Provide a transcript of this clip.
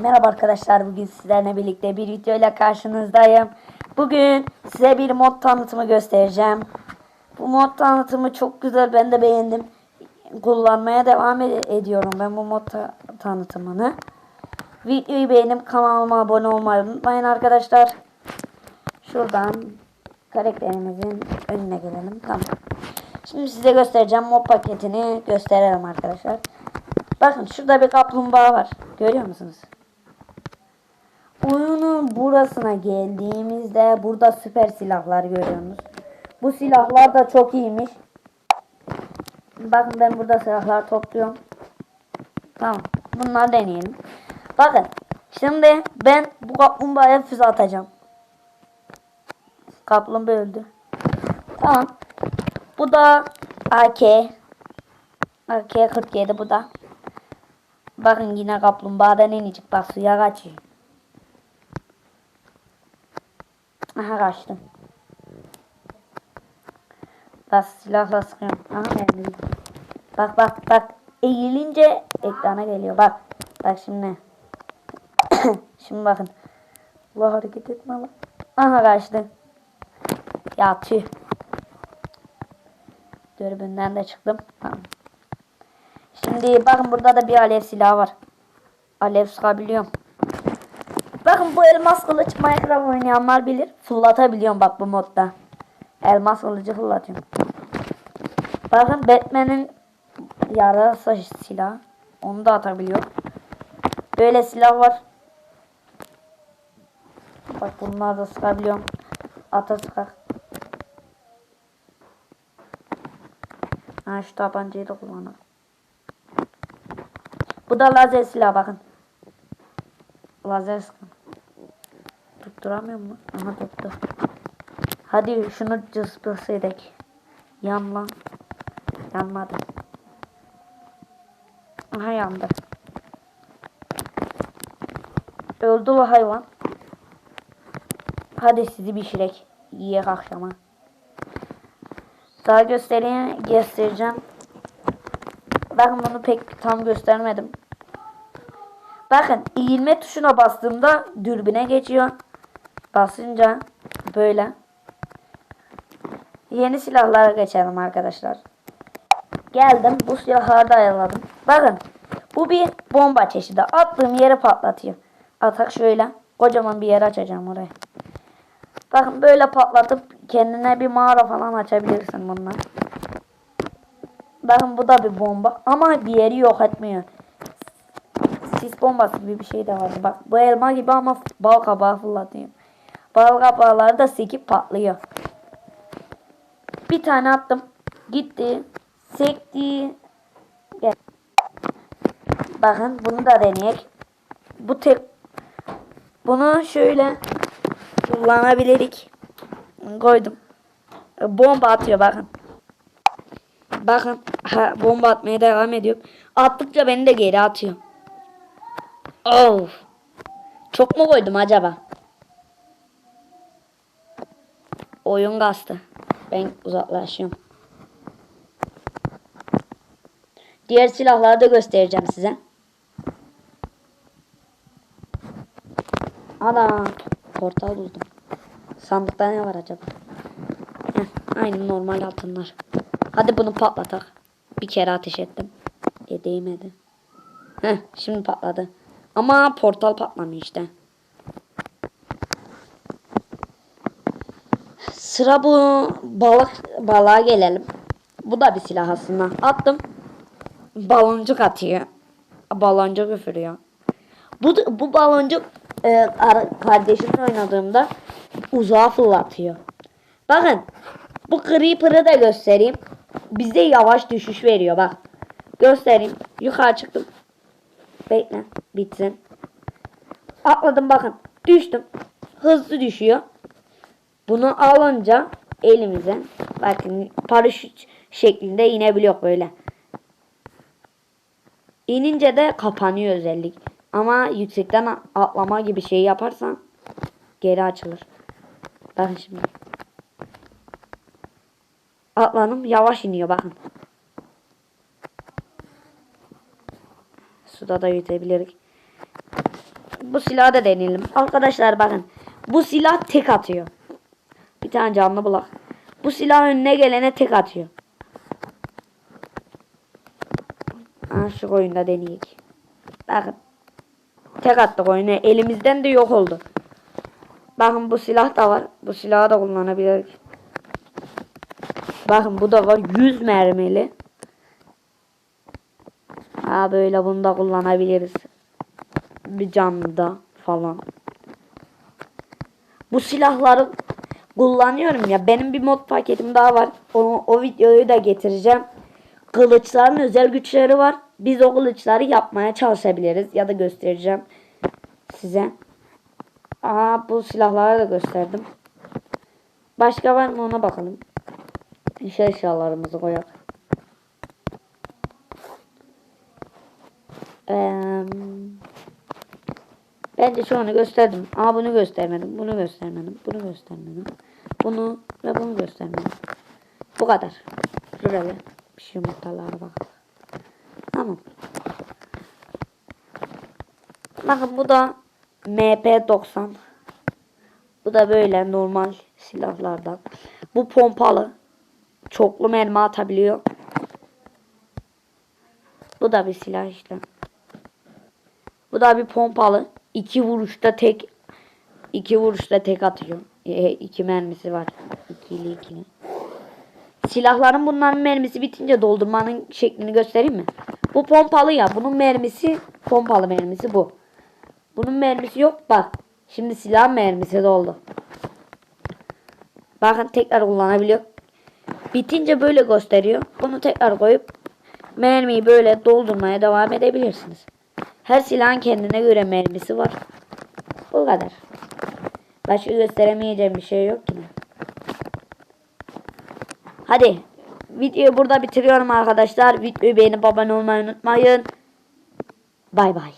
Merhaba arkadaşlar bugün sizlerle birlikte bir video ile karşınızdayım. Bugün size bir mod tanıtımı göstereceğim. Bu mod tanıtımı çok güzel ben de beğendim. Kullanmaya devam ed- ediyorum ben bu mod ta- tanıtımını. Videoyu beğenip kanalıma abone olmayı unutmayın arkadaşlar. Şuradan karakterimizin önüne gelelim. Tamam. Şimdi size göstereceğim mod paketini gösterelim arkadaşlar. Bakın şurada bir kaplumbağa var. Görüyor musunuz? Burasına geldiğimizde burada süper silahlar görüyorsunuz. Bu silahlar da çok iyiymiş. Bakın ben burada silahlar topluyorum. Tamam. Bunları deneyelim. Bakın. Şimdi ben bu kaplumbağaya füze atacağım. Kaplumbağa öldü. Tamam. Bu da AK. AK-47 bu da. Bakın yine kaplumbağadan inecek. Bak suya kaçıyor. Aha kaçtım. Bak silahla sıkıyorum. Aha mermi. Bak bak bak. Eğilince ekrana geliyor. Bak. Bak şimdi. şimdi bakın. Allah hareket etme lan. Aha kaçtı. Ya tüh. Dürbünden de çıktım. Tamam. Şimdi bakın burada da bir alev silahı var. Alev sıkabiliyorum. Bu elmas kılıç Minecraft oynayanlar bilir. Fırlatabiliyorum bak bu modda. Elmas kılıcı fırlatıyorum. Bakın Batman'in yarasa silahı. Onu da atabiliyor. Böyle silah var. Bak bunları da sıkabiliyorum. Ata sıkak. Ha şu tabancayı da kullanalım. Bu da lazer silah bakın. Lazer sıkın. Tutturamıyor mu? Aha tuttu. Hadi şunu cıspırsaydık. Yan lan. Yanmadı. Aha yandı. Öldü o hayvan. Hadi sizi pişirek. Yiyek akşama. Daha göstereyim, göstereceğim. Bakın bunu pek tam göstermedim. Bakın eğilme tuşuna bastığımda dürbüne geçiyor. Basınca böyle. Yeni silahlara geçelim arkadaşlar. Geldim bu silahları da ayarladım. Bakın bu bir bomba çeşidi. Attığım yere patlatıyor. Atak şöyle. Kocaman bir yer açacağım oraya. Bakın böyle patlatıp kendine bir mağara falan açabilirsin bundan. Bakın bu da bir bomba. Ama bir yeri yok etmiyor. Sis bombası gibi bir şey de var. Bak bu elma gibi ama bal kabağı fırlatıyor. Bal kabağları da sekip patlıyor. Bir tane attım. Gitti. Sekti. Gel. Bakın bunu da deneyek. Bu tek bunu şöyle kullanabilirik. Koydum. Bomba atıyor bakın. Bakın ha, bomba atmaya devam ediyor. Attıkça beni de geri atıyor. Of. Çok mu koydum acaba? Oyun kastı. Ben uzaklaşıyorum. Diğer silahları da göstereceğim size. Ana portal buldum. Sandıkta ne var acaba? Heh, aynı normal altınlar. Hadi bunu patlatak. Bir kere ateş ettim. E değmedi. Heh, şimdi patladı. Ama portal patlamıyor işte. Sıra bu balık balığa gelelim. Bu da bir silah aslında. Attım. Baloncuk atıyor. Baloncuk üfürüyor. Bu bu baloncuk e, ar- kardeşimle oynadığımda uzağa fırlatıyor. Bakın bu creeper'ı da göstereyim. Bize yavaş düşüş veriyor bak. Göstereyim. Yukarı çıktım. Bekle bitsin. Atladım bakın. Düştüm. Hızlı düşüyor. Bunu alınca elimize bakın paraşüt şeklinde inebiliyor böyle. İnince de kapanıyor özellik. Ama yüksekten atlama gibi şey yaparsan geri açılır. Bakın şimdi. Atlanım yavaş iniyor bakın. Suda da yüzebiliriz. bu silahı da deneyelim. Arkadaşlar bakın. Bu silah tek atıyor. Bir tane canlı bulak. Bu silah önüne gelene tek atıyor. Ha, şu oyunda deneyek. Bakın. Tek attık oyunu. Elimizden de yok oldu. Bakın bu silah da var. Bu silahı da kullanabiliriz. Bakın bu da var. 100 mermili. Ha böyle bunu da kullanabiliriz. Bir canlıda falan. Bu silahları kullanıyorum ya. Benim bir mod paketim daha var. O, o videoyu da getireceğim. Kılıçların özel güçleri var. Biz o kılıçları yapmaya çalışabiliriz. Ya da göstereceğim size. Aa bu silahları da gösterdim. Başka var mı ona bakalım. İş eşyalarımızı koyak. Eee Bence şu anı gösterdim. Aa bunu göstermedim. Bunu göstermedim. Bunu göstermedim. Bunu ve bunu göstermedim. Bu kadar. Şöyle bir şey yumurtalara bak. Tamam. Bakın bu da MP90. Bu da böyle normal silahlardan. Bu pompalı. Çoklu mermi atabiliyor. Bu da bir silah işte. Bu da bir pompalı. İki vuruşta tek iki vuruşta tek atıyor. E, iki mermisi var. İkili ikili. Silahların bunların mermisi bitince doldurmanın şeklini göstereyim mi? Bu pompalı ya. Bunun mermisi pompalı mermisi bu. Bunun mermisi yok bak. Şimdi silah mermisi doldu. Bakın tekrar kullanabiliyor. Bitince böyle gösteriyor. Bunu tekrar koyup mermiyi böyle doldurmaya devam edebilirsiniz. Her silahın kendine göre mermisi var. Bu kadar. Başka gösteremeyeceğim bir şey yok ki. Hadi. Videoyu burada bitiriyorum arkadaşlar. Videoyu beğenip abone olmayı unutmayın. Bay bay.